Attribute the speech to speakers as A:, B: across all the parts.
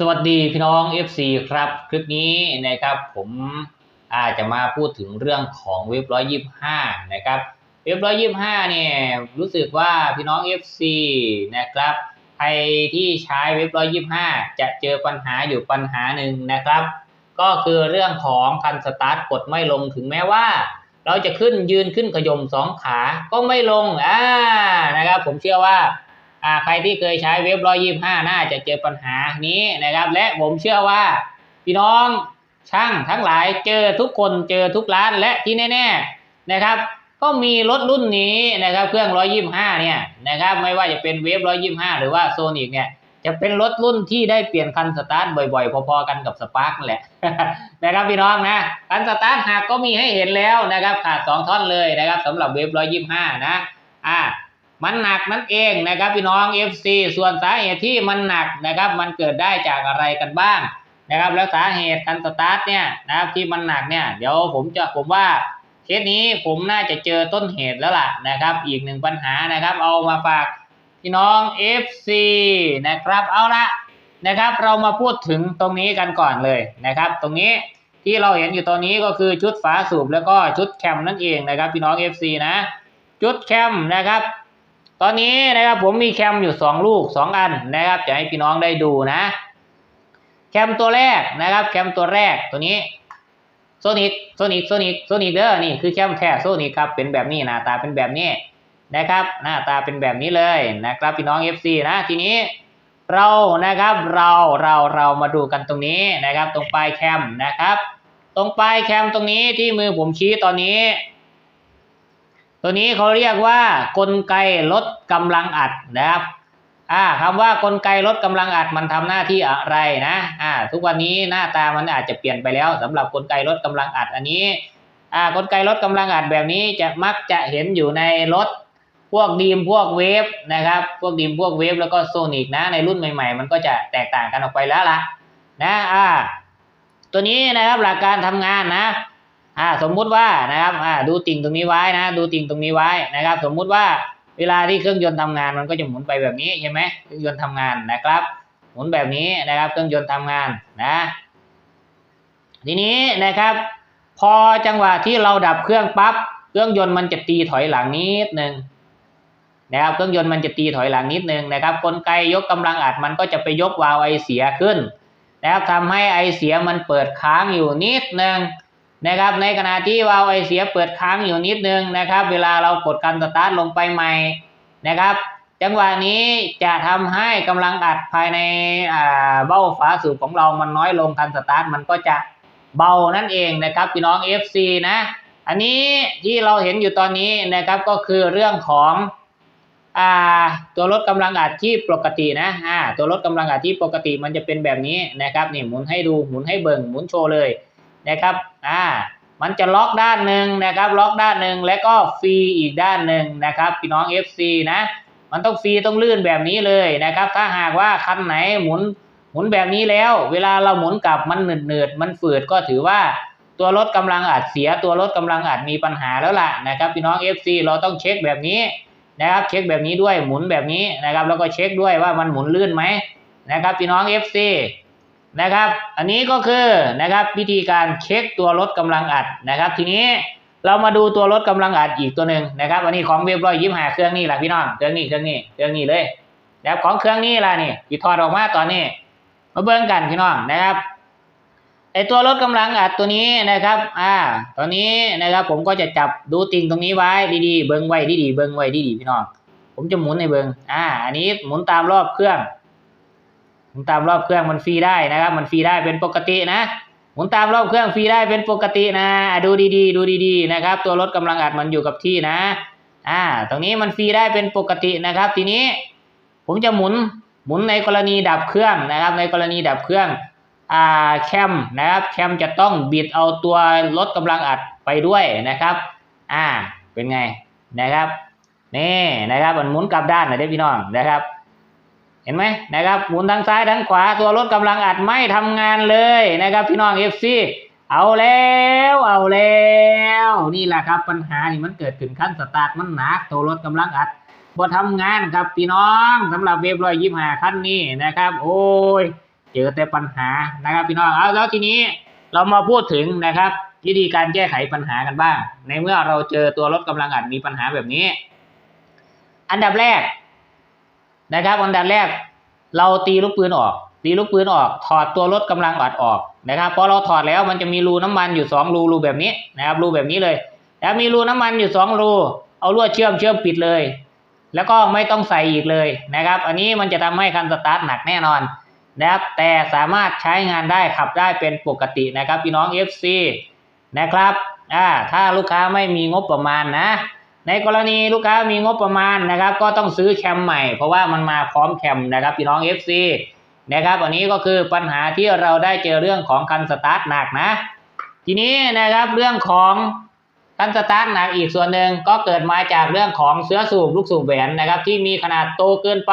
A: สวัสดีพี่น้อง FC ครับ คลิปนี้นะครับผมอาจจะมาพูดถึงเรื่องของเว็บร้อยยี่ห้านะครับเว็บร้อยยี่ห้าเนี่ยรู้สึกว่าพี่น้อง FC นะครับใครที่ใช้เว็บร้อยยี่ห้าจะเจอปัญหาอยู่ปัญหาหนึ่งนะครับ ก็คือเรื่องของคันสตาร์ทกดไม่ลงถึงแม้ว่า เราจะขึ้นยืนขึ้นขยมสองขาก็ไม่ลงอ่านะครับผมเชื่อว่าอ่า ใครที่เคยใช้เว็บร้อยยี่ห้าน่าจะเจอปัญหานี้นะครับ และผมเชื่อว่าพี่น้องช่างทั้งหลายเจอทุกคนเจอทุกร้านและที่แน่ๆนะครับ ก็มีรถรุ่นนี้นะครับเครื่องร้อยยี่ห้าเนี่ยนะครับไม่ว่าจะเป็นเวฟร้อยยี่ห้าหรือว่าโซนิกเนี่ยจะเป็นรถรุ่นที่ได้เปลี่ยนคันสตาร์ทบ่อยๆ พอๆกันกับสปาร์กแหละนะครับพี่น้องนะคันสตาร์ทหากก็มีให้เห็นแล้วนะครับขาดสองท่อนเลยนะครับสำหรับเวฟร้อยยี่ห้านะอ่า มันหนักนั่นเองนะครับพี่น้อง FC ส่วนสาเหตุที่มันหนักนะครับ มันเกิดได้จากอะไรกันบ้างนะครับ แล้วสาเหตุการสตาร์ทเนี่ยนะครับที่มันหนักเนี่ยเดี๋ยวผมจะผมว่าเคสนี้ผมน่าจะเจอต้นเหตุแล้วล่ะนะครับ อีกหนึ่งปัญหานะครับ เอามาฝากพี่น้อง FC นะครับเอาละนะครับ เรามาพูดถึงตรงนี้กันก่อนเลยนะครับ ตรงนี้ที่เราเห็นอยู่ตอนนี้ก็คือชุดฝาสูบแล้วก็ชุดแคมนั่นเองนะครับ พี่น้อง FC นะ ชุดแคมนะครับ ตอนนี้นะครับผมมีแคมอยู่สองลูกสองอันนะครับจะให้พี่น้องได้ดูนะ แคมตัวแรกนะครับ แคมตัวแรกตัวนี้โซนิกโซนิกโซนิกโซนิกเด้อนี่คือแคมแท้โซนิกครับเป็นแบบนี้หน้าตาเป็นแบบนี้นะครับ หน้าตาเป็นแบบนี้เลยนะครับ พี่น้อง FC นะทีนี้เรานะครับเราเราเรามาดูกันตรงนี้นะครับ ตรงปลายแคมนะครับ ตรงปลายแคมตรงนี้ที่มือผมชี้ตอนนี้ ตัวนี้เขาเรียกว่ากลไกลดกำลังอัดนะครับอ่าคำว่ากลไกลดกำลังอัดมันทำหน้าที่อะไรนะอ่าทุกวันนี้หน้าตามันอาจจะเปลี่ยนไปแล้วสำหรับกลไกลดกำลังอัดอันนี้อ่ากลไกลดกำลังอัดแบบนี้จะมักจะเห็นอยู่ในรถพวกดีมพวกเวฟนะครับ พวกดีมพวกเวฟแล้วก็โซนิกนะในรุ่นใหม่ๆ มันก็จะแตกต่างกันออกไปแล้วล่ะนะอ่าตัวนี้นะครับหลักการทำงานนะ อ่าสมมุติว่านะครับอ่าดูติ่งตรงนี้ไว้นะ ดูติ่งตรงนี้ไว้นะครับ สมมุติว่าเวลาที่เครื่องยนต์ทำงานมันก็จะหมุนไปแบบนี้ใช่ไหมเครื่องยนต์ทำงานนะครับ หมุนแบบนี้นะครับ เครื่องยนต์ทำงานนะ ทีนี้นะครับ พอจังหวะที่เราดับเครื่องปั๊บเครื่องยนต์มันจะตีถอยหลังนิดนึงนะครับเครื่องยนต์มันจะตีถอยหลังนิดนึงนะครับกลไกยกกำลังอัดมันก็จะไปยกวาล์วไอเสียขึ้นนะครับทำให้ไอเสียมันเปิดค้างอยู่นิดนึง นะครับ ในขณะที่วาล์วไอเสียเปิดค้างอยู่นิดนึงนะครับ เวลาเรากดการสตาร์ทลงไปใหม่นะครับ จังหวะนี้จะทำให้กำลังอัดภายในเบ้าฝาสูบของเรามันน้อยลงการสตาร์ทมันก็จะเบานั่นเองนะครับพี่น้อง FC นะ อันนี้ที่เราเห็นอยู่ตอนนี้นะครับก็คือเรื่องของอตัวลดกำลังอัดที่ปกตินะตัวลดกำลังอัดที่ปกติมันจะเป็นแบบนี้นะครับนี่หมุนให้ดูหมุนให้เบิ่งหมุนโชว์เลย นะครับอ่ามันจะล็อกด้านหนึ่งนะครับล็อกด้านหนึ่งแล้วก็ฟรีอีกด้านหนึ่งนะครับพี่น้อง FC นะมันต้องฟรีต้องลื่นแบบนี้เลยนะครับ ถ้าหากว่าคันไหนหมุนหมุนแบบนี้แล้ว เวลาเราหมุนกลับมันเหนืดหนืดๆมันฝืดก็ถือว่าตัวรถกำลังอัดเสียตัวรถกำลังอัดมีปัญหาแล้วล่ะนะครับพี่น้อง FC เราต้องเช็คแบบนี้นะครับเช็คแบบนี้ด้วยหมุนแบบนี้นะครับแล้วก็เช็คด้วยว่ามันหมุนลื่นไหมนะครับพี่น้อง FC นะครับ อันนี้ก็คือนะครับวิธีการเช็คตัวลดกำลังอัดนะครับ ทีนี้เรามาดูตัวลดกำลังอัดอีกตัวหนึ่งนะครับ อันนี้ของเว็บร้อยยิ้มหาเครื่องนี้แหละพี่น้องเครื่องนี้เครื่องนี้เครื่องนี้เลยนะครับของเครื่องนี้ล่ะนี่ที่ถอดออกมาตอนนี้ มาเบิ่งกันพี่น้องนะครับไอตัวลดกำลังอัดตัวนี้นะครับ อ่า ตอนนี้นะครับผมก็จะจับดูติ่งตรงนี้ไว้ดีๆ เบิ่งไว้ดีๆ เบิ่งไว้ดีๆ พี่น้อง ผมจะหมุนในเบิ่งอ่า อันนี้หมุนตามรอบเครื่อง มุนตามรอบเครื่องมันฟรีได้นะครับ มันฟรีได้เป็นปกตินะหมุนตามรอบเครื่องฟรีได้เป็นปกตินะดูดีๆ ดูดีๆนะครับ ตัวรถกำลังอัดมันอยู่กับที่นะ อ่า ตรงนี้มันฟรีได้เป็นปกตินะครับ ทีนี้ ผมจะหมุนหมุนในกรณีดับเครื่องนะครับ ในกรณีดับเครื่องอ่าแคมนะครับแคมจะต้องบิดเอาตัวรถกำลังอัดไปด้วยนะครับ อ่าเป็นไงนะครับนี่นะครับมันหมุนกลับด้านนะเด้อพี่น้องนะครับ เห็นไหมนะครับหมุนทางซ้ายทางขวาตัวรถกำลังอัดไม่ทำงานเลยนะครับพี่น้องเอฟซีเอาแล้วเอาแล้วนี่แหละครับปัญหาที่มันเกิดขึ้นขั้นสตาร์ทมันหนักตัวรถกำลังอัดบ่ทำงานครับพี่น้องสำหรับเวฟร้อยยี่ห้าคันนี้นะครับ โอ้ยเจอแต่ปัญหานะครับพี่น้องเอาแล้วทีนี้เรามาพูดถึงนะครับ วิธีการแก้ไขปัญหากันบ้าง ในเมื่อเราเจอตัวรถกำลังอัดมีปัญหาแบบนี้ อันดับแรก นะครับอันดับแรกเราตีลูกปืนออก ตีลูกปืนออก ถอดตัวรถกำลังอัดออกนะครับพอเราถอดแล้วมันจะมีรูน้ำมันอยู่สองรูรูแบบนี้นะครับรูแบบนี้เลย แล้วมีรูน้ำมันอยู่สองรู เอาลวดเชื่อมเชื่อมปิดเลย แล้วก็ไม่ต้องใส่อีกเลยนะครับ อันนี้มันจะทำให้คันสตาร์ทหนักแน่นอนนะครับแต่สามารถใช้งานได้ขับได้เป็นปกตินะครับพี่น้อง FC นะครับอ่าถ้าลูกค้าไม่มีงบประมาณนะ ในกรณีลูกค้ามีงบประมาณนะครับ ก็ต้องซื้อแคมใหม่ เพราะว่ามันมาพร้อมแคมนะครับพี่น้อง FC นะครับอันนี้ก็คือปัญหาที่เราได้เจอเรื่องของคันสตาร์ทหนักนะ ทีนี้นะครับเรื่องของคันสตาร์ทหนักอีกส่วนหนึ่งก็เกิดมาจากเรื่องของเสื้อสูบลูกสูบแหวนนะครับ ที่มีขนาดโตเกินไป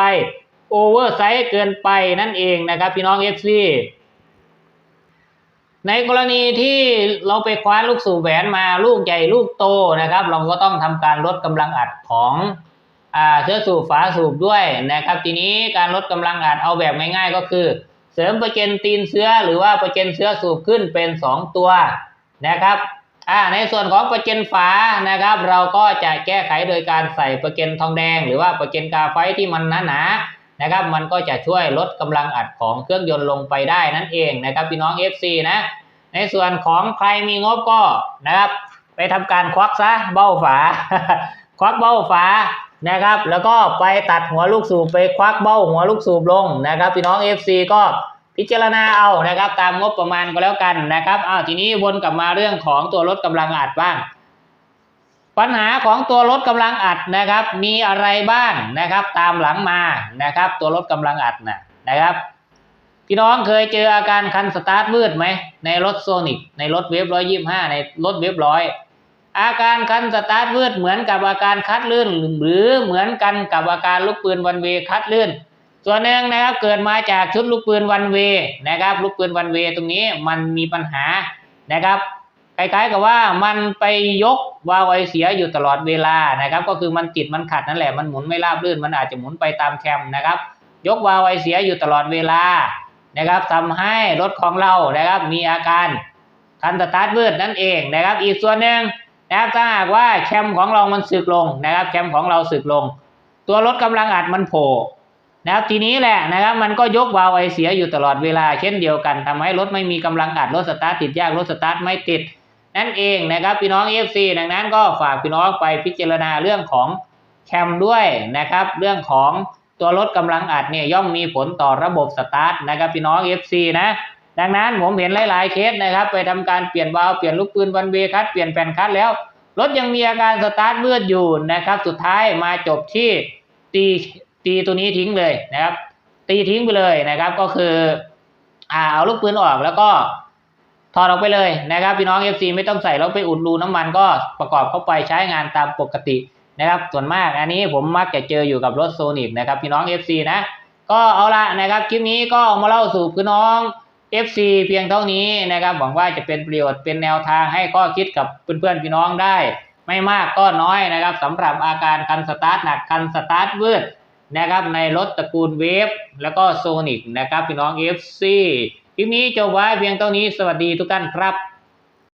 A: โอเวอร์ไซส์เกินไปนั่นเองนะครับพี่น้อง FC ในกรณีที่เราไปคว้าลูกสูบแหวนมาลูกใหญ่ลูกโตนะครับ เราก็ต้องทำการลดกำลังอัดของอ่าเสื้อสูบฝาสูบด้วยนะครับ ทีนี้การลดกำลังอัดเอาแบบง่ายๆก็คือ เสริมปร์เซ็นตีนเสื้อหรือว่าปร์เซ็นเสื้อสูบขึ้นเป็นสองตัวนะครับอ่าในส่วนของปร์เซ็นฝานะครับ เราก็จะแก้ไขโดยการใส่ปร์เซ็นทองแดง หรือว่าปร์เซ็นกาไฟที่มันหนาๆ นะครับ มันก็จะช่วยลดกำลังอัดของเครื่องยนต์ลงไปได้นั่นเองนะครับพี่น้อง FC นะในส่วนของใครมีงบก็นะครับ ไปทำการควักซะเบ้าฝา ควักเบ้าฝานะครับ แล้วก็ไปตัดหัวลูกสูบไปควักเบ้าหัวลูกสูบลงนะครับ พี่น้อง FC ก็พิจารณาเอานะครับ ตามงบประมาณก็แล้วกันนะครับอ้าวทีนี้วนกลับมาเรื่องของตัวรถกำลังอัดบ้าง ปัญหาของตัวรถกำลังอัดนะครับ มีอะไรบ้างนะครับ ตามหลังมานะครับ ตัวรถกำลังอัดนะนะครับ พี่น้องเคยเจออาการคันสตาร์ทมืดไหมในรถโซนิกในรถเวฟร้อยยี่ห้าในรถเวฟร้อยอาการคันสตาร์ทมืดเหมือนกับอาการคัดลื่น หรือเหมือนกันกับอาการลูกปืนวันเวคัดลื่น ส่วนหนึ่งนะครับเกิดมาจากชุดลูกปืนวันเวนะครับ ลูกปืนวันเวตรงนี้มันมีปัญหานะครับ คล้ายๆกับว่ามันไปยกวาล์วไอเสียอยู่ตลอดเวลานะครับ ก็คือมันติดมันขัดนั่นแหละมันหมุนไม่ราบรื่น มันอาจจะหมุนไปตามแคมนะครับ ยกวาล์วไอเสียอยู่ตลอดเวลานะครับทำให้รถของเรานะครับ มีอาการคันสตาร์ทมืดนั่นเองนะครับ อีกส่วนหนึ่งนะครับถ้าหากว่าแคมของเรามันสึกลงนะครับ แคมของเราสึกลง ตัวรถกำลังอัดมันโผล่นะครับทีนี้แหละนะครับมันก็ยกวาล์วไอเสียอยู่ตลอดเวลา เช่นเดียวกันทำให้รถไม่มีกำลังอัดรถสตาร์ทติดยากรถสตาร์ทไม่ติด นั่นเองนะครับพี่น้องเอฟซีดังนั้นก็ฝากพี่น้องไปพิจารณาเรื่องของแคมด้วยนะครับเรื่องของตัวรถกำลังอัดเนี่ยย่อมมีผลต่อระบบสตาร์ทนะครับพี่น้อง FC นะดังนั้นผมเห็นหลายๆเคสนะครับ ไปทำการเปลี่ยนวาล์วเปลี่ยนลูกปืนวันเวคัดเปลี่ยนแผ่นคัดแล้ว รถยังมีอาการสตาร์ทมืดอยู่นะครับ สุดท้ายมาจบที่ตีตีตัวนี้ทิ้งเลยนะครับ ตีทิ้งไปเลยนะครับ ก็คืออ่าเอาลูกปืนออกแล้วก็ ถอดออกไปเลยนะครับพี่น้อง FC ไม่ต้องใส่แล้วไปอุดรูน้ำมันก็ประกอบเข้าไปใช้งานตามปกตินะครับ ส่วนมากอันนี้ผมมักจะเจออยู่กับรถโซนิกนะครับพี่น้อง FC นะ ก็เอาละนะครับคลิปนี้ก็เอามาเล่าสู่พี่น้อง FC เพียงเท่านี้นะครับหวังว่าจะเป็นประโยชน์เป็นแนวทางให้ข้อคิดกับเพื่อนๆพี่น้องได้ ไม่มากก็น้อยนะครับสำหรับอาการคันสตาร์ทหนักคันสตาร์ทวืดนะครับในรถตระกูลเวฟแล้วก็โซนิกนะครับพี่น้อง FC คลิปนี้จบไว้เพียงเท่านี้สวัสดีทุกท่านครับ